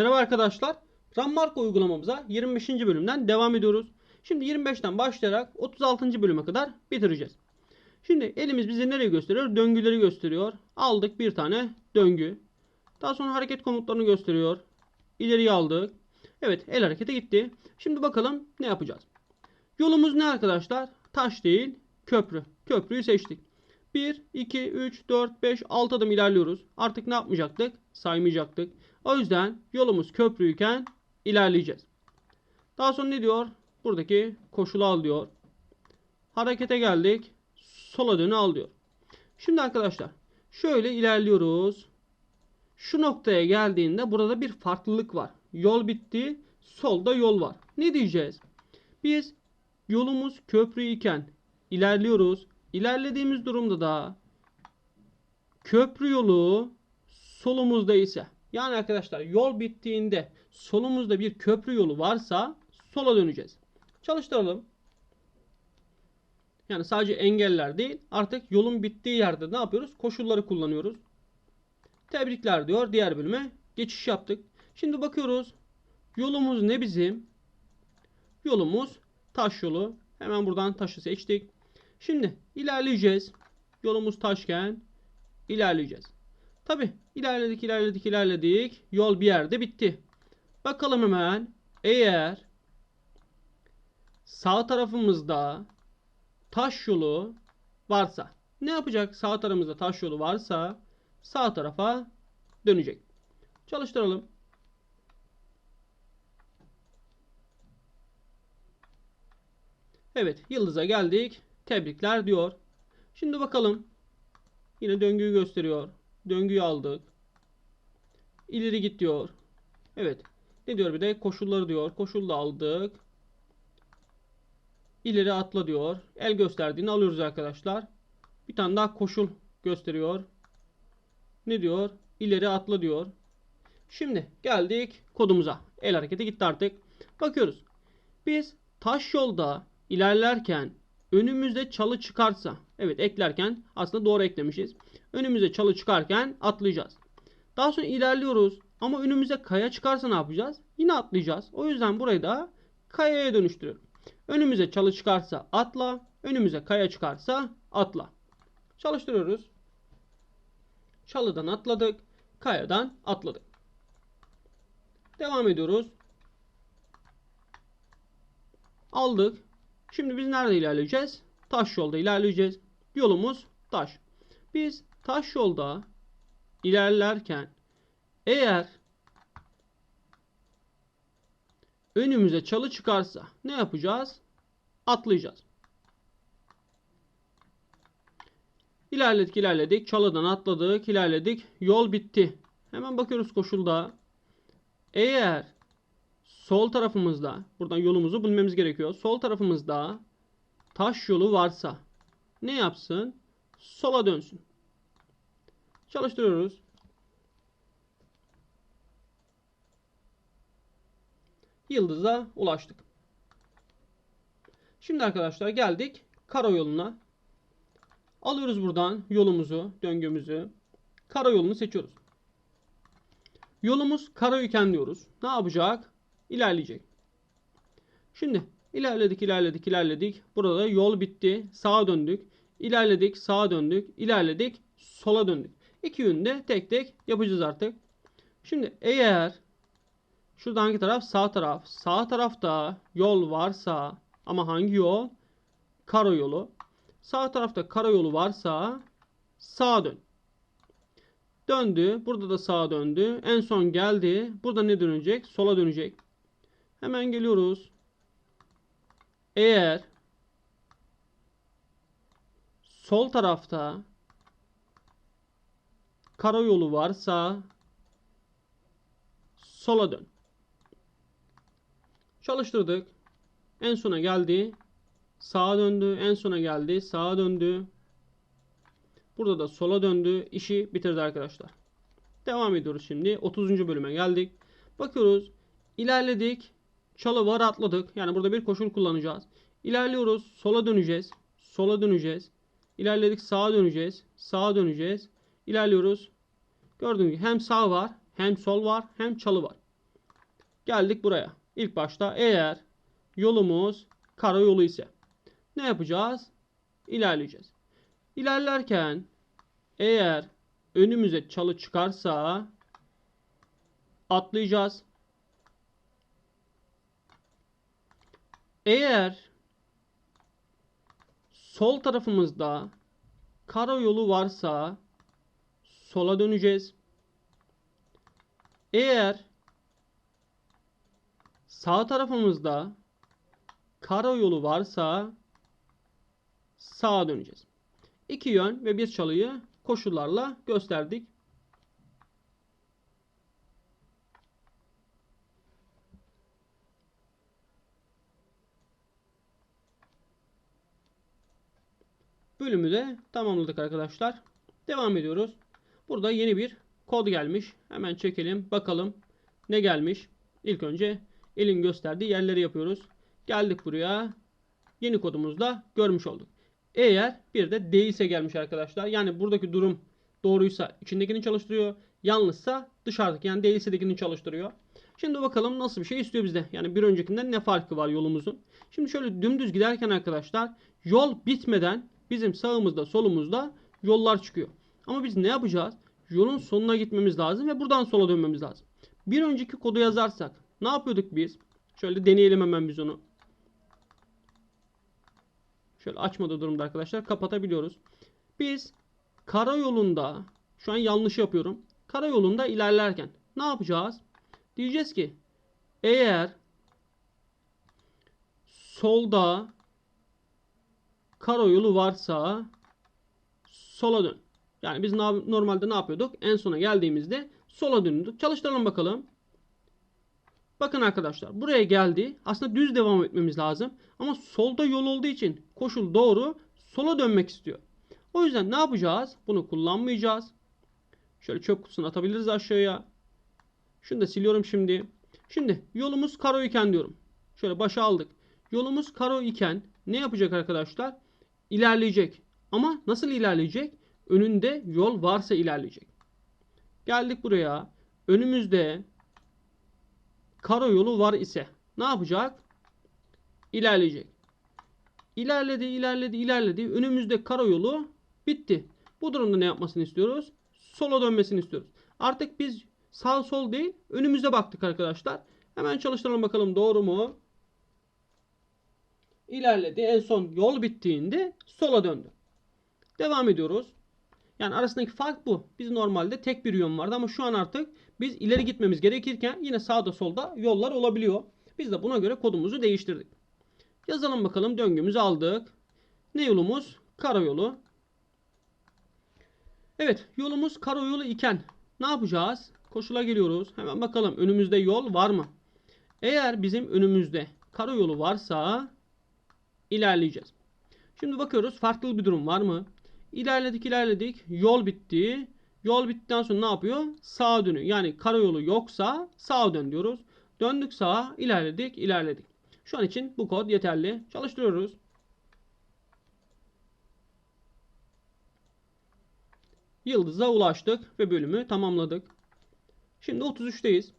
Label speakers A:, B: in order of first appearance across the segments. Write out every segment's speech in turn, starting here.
A: Merhaba arkadaşlar. Rammarka uygulamamıza 25. bölümden devam ediyoruz. Şimdi 25'ten başlayarak 36. bölüme kadar bitireceğiz. Şimdi elimiz bize nereyi gösteriyor? Döngüleri gösteriyor. Aldık bir tane döngü. Daha sonra hareket komutlarını gösteriyor. İleriye aldık. Evet el harekete gitti. Şimdi bakalım ne yapacağız. Yolumuz ne arkadaşlar? Taş değil köprü. Köprüyü seçtik. 1, 2, 3, 4, 5, 6 adım ilerliyoruz. Artık ne yapmayacaktık? Saymayacaktık. O yüzden yolumuz köprüyken ilerleyeceğiz. Daha sonra ne diyor? Buradaki koşulu al diyor. Harekete geldik. Sola dönü al diyor. Şimdi arkadaşlar şöyle ilerliyoruz. Şu noktaya geldiğinde burada bir farklılık var. Yol bitti. Solda yol var. Ne diyeceğiz? Biz yolumuz köprü iken ilerliyoruz. İlerlediğimiz durumda da köprü yolu solumuzda ise yani arkadaşlar yol bittiğinde solumuzda bir köprü yolu varsa sola döneceğiz. Çalıştıralım. Yani sadece engeller değil artık yolun bittiği yerde ne yapıyoruz? Koşulları kullanıyoruz. Tebrikler diyor. Diğer bölüme geçiş yaptık. Şimdi bakıyoruz. Yolumuz ne bizim? Yolumuz taş yolu. Hemen buradan taşı seçtik. Şimdi ilerleyeceğiz. Yolumuz taşken ilerleyeceğiz. Tabi ilerledik ilerledik ilerledik. Yol bir yerde bitti. Bakalım hemen eğer sağ tarafımızda taş yolu varsa ne yapacak? Sağ tarafımızda taş yolu varsa sağ tarafa dönecek. Çalıştıralım. Evet yıldıza geldik. Tebrikler diyor. Şimdi bakalım. Yine döngüyü gösteriyor. Döngüyü aldık. İleri git diyor. Evet. Ne diyor bir de? Koşulları diyor. Koşul aldık. İleri atla diyor. El gösterdiğini alıyoruz arkadaşlar. Bir tane daha koşul gösteriyor. Ne diyor? İleri atla diyor. Şimdi geldik kodumuza. El hareketi gitti artık. Bakıyoruz. Biz taş yolda ilerlerken önümüzde çalı çıkarsa evet eklerken aslında doğru eklemişiz. Önümüze çalı çıkarken atlayacağız. Daha sonra ilerliyoruz ama önümüze kaya çıkarsa ne yapacağız? Yine atlayacağız. O yüzden burayı da kayaya dönüştürüyorum. Önümüze çalı çıkarsa atla, önümüze kaya çıkarsa atla. Çalıştırıyoruz. Çalıdan atladık, kayadan atladık. Devam ediyoruz. Aldık. Şimdi biz nerede ilerleyeceğiz? Taş yolda ilerleyeceğiz. Yolumuz taş. Biz taş yolda ilerlerken eğer önümüze çalı çıkarsa ne yapacağız? Atlayacağız. İlerledik ilerledik. Çalıdan atladık ilerledik. Yol bitti. Hemen bakıyoruz koşulda. Eğer sol tarafımızda buradan yolumuzu bulmamız gerekiyor. Sol tarafımızda taş yolu varsa ne yapsın? Sola dönsün. Çalıştırıyoruz. Yıldıza ulaştık. Şimdi arkadaşlar geldik karayoluna. Alıyoruz buradan yolumuzu, döngümüzü. Karayolunu seçiyoruz. Yolumuz karayüken diyoruz. Ne yapacak? İlerleyecek. Şimdi ilerledik, ilerledik, ilerledik. Burada yol bitti. Sağa döndük. İlerledik, sağa döndük. İlerledik, sola döndük. İki yönde tek tek yapacağız artık. Şimdi eğer şurada hangi taraf? Sağ taraf. Sağ tarafta yol varsa ama hangi yol? Karayolu. Sağ tarafta karayolu varsa sağa dön. Döndü. Burada da sağa döndü. En son geldi. Burada ne dönecek? Sola dönecek. Hemen geliyoruz. Eğer sol tarafta karayolu varsa sola dön. Çalıştırdık. En sona geldi. Sağa döndü. En sona geldi. Sağa döndü. Burada da sola döndü. İşi bitirdi arkadaşlar. Devam ediyoruz şimdi. 30. bölüme geldik. Bakıyoruz. İlerledik. Çalı var atladık. Yani burada bir koşul kullanacağız. İlerliyoruz. Sola döneceğiz. Sola döneceğiz. İlerledik sağa döneceğiz. Sağa döneceğiz. İlerliyoruz. Gördüğünüz gibi hem sağ var hem sol var hem çalı var. Geldik buraya. İlk başta eğer yolumuz karayolu ise ne yapacağız? İlerleyeceğiz. İlerlerken eğer önümüze çalı çıkarsa atlayacağız. Eğer sol tarafımızda karayolu varsa sola döneceğiz. Eğer sağ tarafımızda karayolu varsa sağa döneceğiz. İki yön ve bir çalıyı koşullarla gösterdik. Bölümü de tamamladık arkadaşlar. Devam ediyoruz. Burada yeni bir kod gelmiş. Hemen çekelim bakalım ne gelmiş. İlk önce elin gösterdiği yerleri yapıyoruz. Geldik buraya. Yeni kodumuzda görmüş olduk. Eğer bir de değilse gelmiş arkadaşlar. Yani buradaki durum doğruysa içindekini çalıştırıyor. Yanlışsa dışarıdaki yani değilsedekini çalıştırıyor. Şimdi bakalım nasıl bir şey istiyor bizde. Yani bir öncekinden ne farkı var yolumuzun. Şimdi şöyle dümdüz giderken arkadaşlar yol bitmeden bizim sağımızda solumuzda yollar çıkıyor. Ama biz ne yapacağız? Yolun sonuna gitmemiz lazım ve buradan sola dönmemiz lazım. Bir önceki kodu yazarsak ne yapıyorduk biz? Şöyle deneyelim hemen biz onu. Şöyle açmadığı durumda arkadaşlar kapatabiliyoruz. Biz karayolunda şu an yanlış yapıyorum. Karayolunda ilerlerken ne yapacağız? Diyeceğiz ki eğer solda karayolu varsa sola dön. Yani biz normalde ne yapıyorduk? En sona geldiğimizde sola dönüyorduk. Çalıştıralım bakalım. Bakın arkadaşlar buraya geldi. Aslında düz devam etmemiz lazım. Ama solda yol olduğu için koşul doğru sola dönmek istiyor. O yüzden ne yapacağız? Bunu kullanmayacağız. Şöyle çöp kutusunu atabiliriz aşağıya. Şunu da siliyorum şimdi. Şimdi yolumuz karo iken diyorum. Şöyle başa aldık. Yolumuz karo iken ne yapacak arkadaşlar? İlerleyecek. Ama nasıl ilerleyecek? Önünde yol varsa ilerleyecek. Geldik buraya. Önümüzde karayolu var ise ne yapacak? İlerleyecek. İlerledi, ilerledi, ilerledi. Önümüzde karayolu bitti. Bu durumda ne yapmasını istiyoruz? Sola dönmesini istiyoruz. Artık biz sağ sol değil önümüze baktık arkadaşlar. Hemen çalıştıralım bakalım doğru mu? İlerledi. En son yol bittiğinde sola döndü. Devam ediyoruz. Yani arasındaki fark bu. Biz normalde tek bir yön vardı ama şu an artık biz ileri gitmemiz gerekirken yine sağda solda yollar olabiliyor. Biz de buna göre kodumuzu değiştirdik. Yazalım bakalım döngümüzü aldık. Ne yolumuz? Karayolu. Evet yolumuz karayolu iken ne yapacağız? Koşula geliyoruz. Hemen bakalım önümüzde yol var mı? Eğer bizim önümüzde karayolu varsa ilerleyeceğiz. Şimdi bakıyoruz farklı bir durum var mı? İlerledik ilerledik. Yol bitti. Yol bittikten sonra ne yapıyor? Sağa dönüyor. Yani karayolu yoksa sağa dön diyoruz. Döndük sağa ilerledik ilerledik. Şu an için bu kod yeterli. Çalıştırıyoruz. Yıldız'a ulaştık ve bölümü tamamladık. Şimdi 33'teyiz.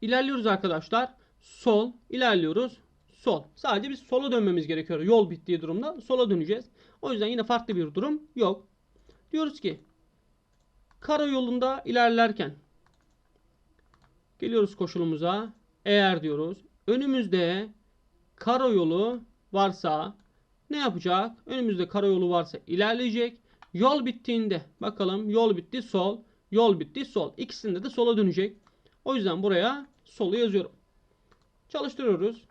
A: İlerliyoruz arkadaşlar. Sol ilerliyoruz sol. Sadece biz sola dönmemiz gerekiyor. Yol bittiği durumda sola döneceğiz. O yüzden yine farklı bir durum yok. Diyoruz ki karayolunda ilerlerken geliyoruz koşulumuza. Eğer diyoruz önümüzde karayolu varsa ne yapacak? Önümüzde karayolu varsa ilerleyecek. Yol bittiğinde bakalım yol bitti sol, yol bitti sol. İkisinde de sola dönecek. O yüzden buraya solu yazıyorum. Çalıştırıyoruz.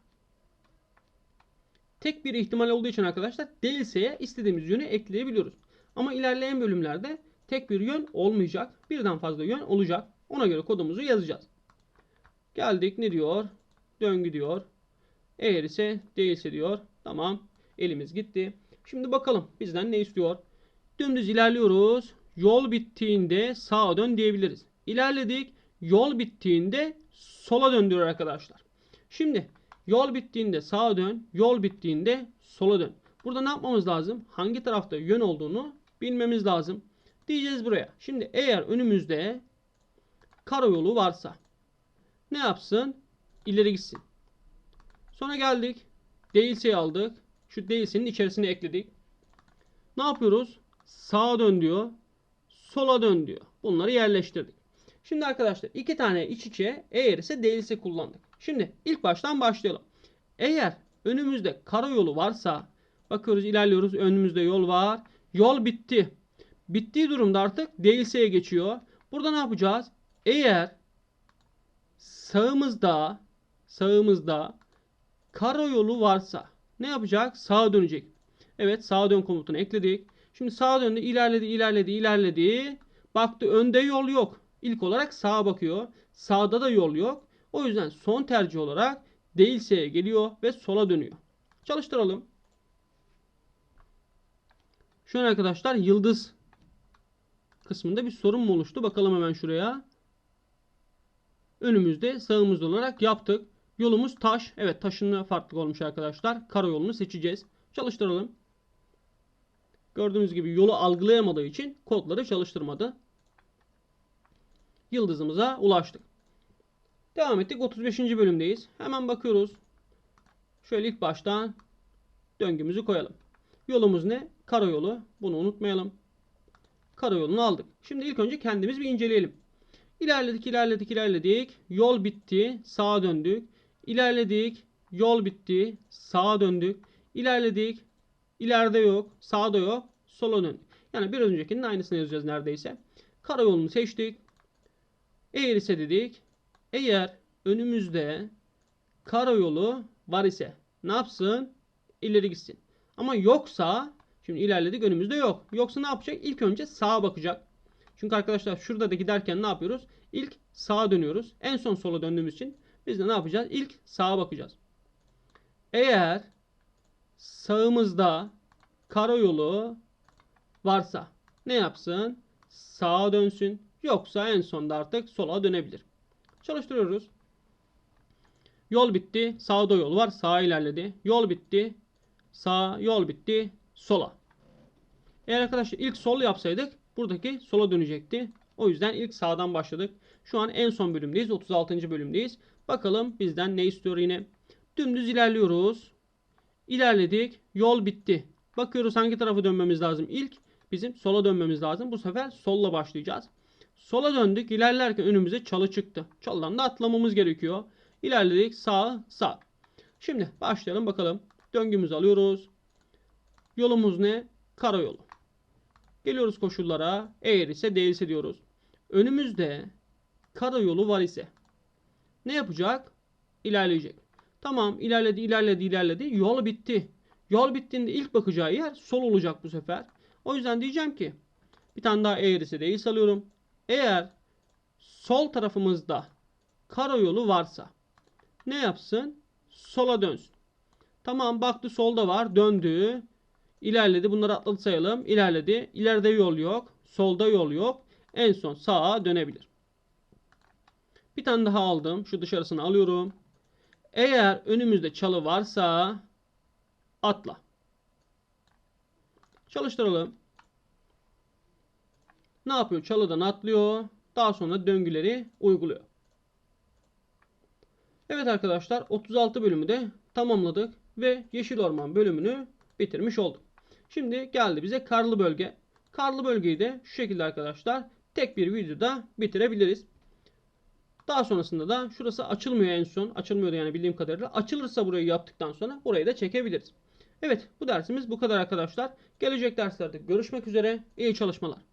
A: Tek bir ihtimal olduğu için arkadaşlar değilseye istediğimiz yönü ekleyebiliyoruz. Ama ilerleyen bölümlerde tek bir yön olmayacak. Birden fazla yön olacak. Ona göre kodumuzu yazacağız. Geldik ne diyor? Döngü diyor. Eğer ise değilse diyor. Tamam. Elimiz gitti. Şimdi bakalım bizden ne istiyor? Dümdüz ilerliyoruz. Yol bittiğinde sağa dön diyebiliriz. İlerledik. Yol bittiğinde sola dön diyor arkadaşlar. Şimdi Yol bittiğinde sağa dön, yol bittiğinde sola dön. Burada ne yapmamız lazım? Hangi tarafta yön olduğunu bilmemiz lazım. Diyeceğiz buraya. Şimdi eğer önümüzde karayolu varsa ne yapsın? İleri gitsin. Sonra geldik. Değilse'yi aldık. Şu değilse'nin içerisine ekledik. Ne yapıyoruz? Sağa dön diyor. Sola dön diyor. Bunları yerleştirdik. Şimdi arkadaşlar iki tane iç içe eğer ise değilse kullandık. Şimdi ilk baştan başlayalım. Eğer önümüzde karayolu varsa bakıyoruz ilerliyoruz önümüzde yol var. Yol bitti. Bittiği durumda artık değilseye geçiyor. Burada ne yapacağız? Eğer sağımızda sağımızda karayolu varsa ne yapacak? Sağa dönecek. Evet sağa dön komutunu ekledik. Şimdi sağa döndü ilerledi ilerledi ilerledi. Baktı önde yol yok. İlk olarak sağa bakıyor. Sağda da yol yok. O yüzden son tercih olarak değilseye geliyor ve sola dönüyor. Çalıştıralım. An arkadaşlar yıldız kısmında bir sorun mu oluştu? Bakalım hemen şuraya. Önümüzde sağımızda olarak yaptık. Yolumuz taş. Evet taşınma farklı olmuş arkadaşlar. Karayolunu seçeceğiz. Çalıştıralım. Gördüğünüz gibi yolu algılayamadığı için kodları çalıştırmadı. Yıldızımıza ulaştık. Devam ettik. 35. bölümdeyiz. Hemen bakıyoruz. Şöyle ilk baştan döngümüzü koyalım. Yolumuz ne? Karayolu. Bunu unutmayalım. Karayolunu aldık. Şimdi ilk önce kendimiz bir inceleyelim. İlerledik, ilerledik, ilerledik. Yol bitti. Sağa döndük. İlerledik. Yol bitti. Sağa döndük. İlerledik. İleride yok. Sağda yok. Sola döndük. Yani bir öncekinin aynısını yazacağız neredeyse. Karayolunu seçtik. Eğer ise dedik. Eğer önümüzde karayolu var ise ne yapsın? İleri gitsin. Ama yoksa şimdi ilerledik önümüzde yok. Yoksa ne yapacak? İlk önce sağa bakacak. Çünkü arkadaşlar şurada da giderken ne yapıyoruz? İlk sağa dönüyoruz. En son sola döndüğümüz için biz de ne yapacağız? İlk sağa bakacağız. Eğer sağımızda karayolu varsa ne yapsın? Sağa dönsün. Yoksa en sonda artık sola dönebilir. Çalıştırıyoruz. Yol bitti. Sağda yol var. Sağa ilerledi. Yol bitti. Sağ yol bitti. Sola. Eğer arkadaşlar ilk sol yapsaydık buradaki sola dönecekti. O yüzden ilk sağdan başladık. Şu an en son bölümdeyiz. 36. bölümdeyiz. Bakalım bizden ne istiyor yine. Dümdüz ilerliyoruz. İlerledik. Yol bitti. Bakıyoruz hangi tarafa dönmemiz lazım. İlk bizim sola dönmemiz lazım. Bu sefer solla başlayacağız. Sola döndük. İlerlerken önümüze çalı çıktı. Çalıdan da atlamamız gerekiyor. İlerledik. Sağ, sağ. Şimdi başlayalım bakalım. Döngümüzü alıyoruz. Yolumuz ne? Karayolu. Geliyoruz koşullara. Eğer ise değilse diyoruz. Önümüzde karayolu var ise ne yapacak? İlerleyecek. Tamam ilerledi ilerledi ilerledi. Yol bitti. Yol bittiğinde ilk bakacağı yer sol olacak bu sefer. O yüzden diyeceğim ki bir tane daha eğer ise değil salıyorum. Eğer sol tarafımızda karayolu varsa ne yapsın? Sola dönsün. Tamam baktı solda var döndü. İlerledi bunları atladı sayalım. İlerledi. İleride yol yok. Solda yol yok. En son sağa dönebilir. Bir tane daha aldım. Şu dışarısını alıyorum. Eğer önümüzde çalı varsa atla. Çalıştıralım. Ne yapıyor? Çalıdan atlıyor. Daha sonra döngüleri uyguluyor. Evet arkadaşlar 36 bölümü de tamamladık ve Yeşil Orman bölümünü bitirmiş olduk. Şimdi geldi bize karlı bölge. Karlı bölgeyi de şu şekilde arkadaşlar tek bir videoda bitirebiliriz. Daha sonrasında da şurası açılmıyor en son. Açılmıyordu yani bildiğim kadarıyla. Açılırsa burayı yaptıktan sonra burayı da çekebiliriz. Evet bu dersimiz bu kadar arkadaşlar. Gelecek derslerde görüşmek üzere. İyi çalışmalar.